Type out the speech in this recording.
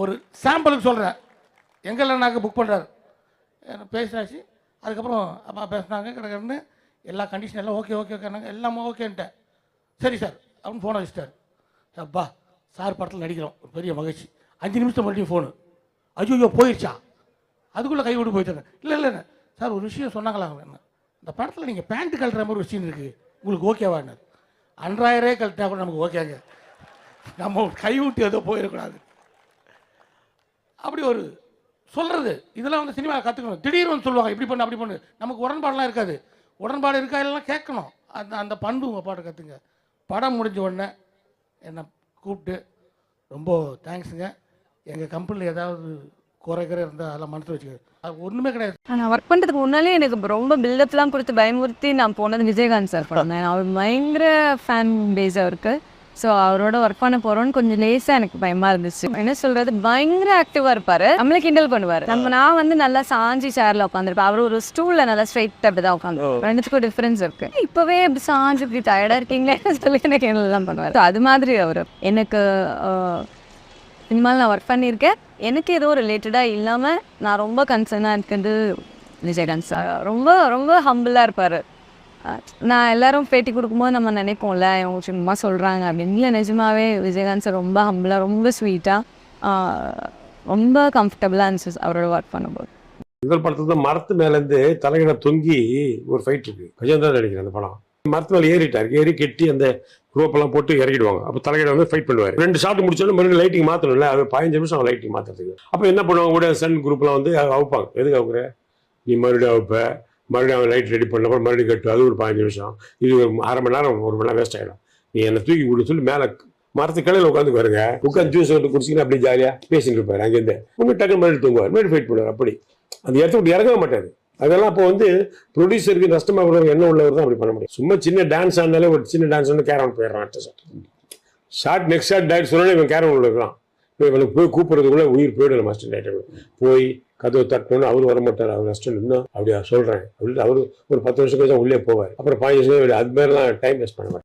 ஒரு சாம்பிளுக்கு சொல்கிறேன் எங்கெல்லாம் நாங்கள் புக் பண்ணுறாரு பேசினாச்சு. அதுக்கப்புறம் அப்பா பேசினாங்க கிடக்குன்னு எல்லா கண்டிஷன் எல்லாம் ஓகே ஓகே ஓகேனாங்க எல்லாமே ஓகேன்ட்டேன் சரி சார் அப்படின்னு ஃபோனை வச்சுட்டார். அப்பா சார் படத்தில் நடிக்கிறோம். ஒரு பெரிய மகிழ்ச்சி. அஞ்சு நிமிஷம் மறுபடியும் ஃபோனு ஐயோ போயிடுச்சா அதுக்குள்ளே கை விட்டு போயிட்டாங்க இல்லை இல்லை சார் ஒரு விஷயம் சொன்னாங்களா என்ன? இந்த படத்தில் நீங்கள் பேண்ட் கழட்டுற மாதிரி ஒரு சீன் இருக்குது உங்களுக்கு ஓகேவான்னு அன்றாயிரே கழட்டினா கூட நமக்கு ஓகேங்க நம்ம கை விட்டு ஏதோ போயிடக்கூடாது. அப்படி ஒரு சொல்கிறது இதெல்லாம் வந்து சினிமா கற்றுக்கணும் திடீர்னு வந்து சொல்லுவாங்க இப்படி பண்ணு அப்படி பண்ணு. நமக்கு உடன்பாடெலாம் இருக்காது. உடன்பாடு இருக்கா இல்லைலாம் கேட்கணும். அந்த அந்த பண்பு உங்கள் பாட்டை கற்றுங்க படம் முடிஞ்ச உடனே என்னை கூப்பிட்டு ரொம்ப தேங்க்ஸுங்க எங்கள் கம்பெனியில் ஏதாவது குறைக்கிற இருந்தால் அதெல்லாம் மனசு வச்சுக்க அது ஒன்றுமே கிடையாது. நான் ஒர்க் பண்ணுறதுக்கு முன்னாலே எனக்கு ரொம்ப பில்டப்லாம் கொடுத்து பயமுறுத்தி நான் போனது விஜயகாந்த் சார் படம் தான் அவர் பயங்கர ஃபேன் பேஸ் அவருக்கு. ஸோ அவரோட ஒர்க் பண்ண போகிறோன்னு கொஞ்சம் லேசாக எனக்கு பயமாக இருந்துச்சு. என்ன சொல்கிறது பயங்கர ஆக்டிவாக இருப்பார். நம்மளை கிண்டல் பண்ணுவார். நம்ம நான் வந்து நல்லா சாஞ்சி சேரில் உட்காந்துருப்பேன் அவர் ஒரு ஸ்டூலில் நல்லா ஸ்ட்ரைட் அப்படி தான் உட்காந்து ரெண்டுத்துக்கும் டிஃப்ரென்ஸ் இருக்கு. இப்போவே இப்படி சாஞ்சு இப்படி டயர்டாக இருக்கீங்களே சொல்லி எனக்கு கிண்டல் பண்ணுவார். So, அது மாதிரி அவர். எனக்கு சினிமாவில் நான் ஒர்க் பண்ணியிருக்கேன். எனக்கு ஏதோ ரிலேட்டடாக இல்லாமல் நான் ரொம்ப கன்சர்னாக இருக்கிறது விஜயகாந்த் சார் ரொம்ப ரொம்ப ஹம்பிளாக இருப்பார். நான் எல்லாரும் பேட்டி கொடுக்கும்போது நம்ம நினைப்போம்ல இவங்க சும்மா சொல்கிறாங்க அப்படின்னு. இல்லை நிஜமாவே விஜயகாந்த் சார் ரொம்ப ஹம்பிளாக ரொம்ப ஸ்வீட்டாக ரொம்ப கம்ஃபர்டபுளாக இருந்துச்சு அவரோட ஒர்க் பண்ணும்போது. முதல் படத்துல தான் மரத்து மேலேருந்து இருந்து தொங்கி ஒரு ஃபைட் இருக்கு. கஜேந்திரா நடிக்கிறேன் அந்த படம். மரத்து மேலே ஏறிட்டார். ஏறி கெட்டி அந்த ரோப் எல்லாம் போட்டு இறக்கிடுவாங்க. அப்போ தலைகீழ வந்து ஃபைட் பண்ணுவார். ரெண்டு ஷாட் முடிச்சோன்னு மறுபடியும் லைட்டிங் மாற்றணும்ல அது பதினஞ்சு நிமிஷம் லைட்டிங் மாற்றுறதுக்கு அப்போ என்ன பண்ணுவாங்க கூட சன் குரூப்லாம் வந்து அவுப்பாங்க. எதுக்கு அவுக்குற? நீ மறுபடியும் அவுப்ப. மறுபடியும் அவன் லைட் ரெடி பண்ண மறுபடியும் கட்டு அது ஒரு பதினஞ்சு நிமிஷம். இது ஒரு அரை மணி நேரம் ஒரு மணி நேரம் வேஸ்ட் ஆகிடும் நீ என்னை தூக்கி விட சொல்லி மேலே மரத்து கடையில் உட்காந்து வருங்க உட்காந்து ஜூஸ் வந்து குடிச்சிங்கன்னா அப்படி ஜாலியாக பேசிட்டு இருப்பாரு. அங்கேருந்து உங்க டக்கு மறுபடியும் தூங்குவார். மறுபடியும் ஃபைட் பண்ணுவார் அப்படி. அந்த இடத்த விட்டு இறங்கவே மாட்டாரு. அதெல்லாம் அப்போ வந்து ப்ரொடியூசருக்கு நஷ்டமாக உள்ளவர் என்ன உள்ளவர் தான் அப்படி பண்ண முடியும். சும்மா சின்ன டான்ஸ் ஆனாலே ஒரு சின்ன டான்ஸ் வந்து கேரம் போயிடுறான். ஷார்ட் நெக்ஸ்ட் ஷார்ட் டேரக்ட் சொன்னாலே இவன் கேரம் உள்ள இவனுக்கு போய் கூப்பிடுறதுக்குள்ள உயிர் போயிடும் மாஸ்டர் டைரக்டர் போய் கதவை தட்டணும்னு அவர் வர மாட்டார் அவர் நஷ்டம் இன்னும் அப்படியா சொல்றேன். அப்படின்னு அவர் ஒரு பத்து வருஷம் கழிச்சு உள்ளே போவார். அப்புறம் பாஞ்சு வருஷம் அது மாதிரிலாம் டைம் வேஸ்ட் பண்ண மாட்டேன்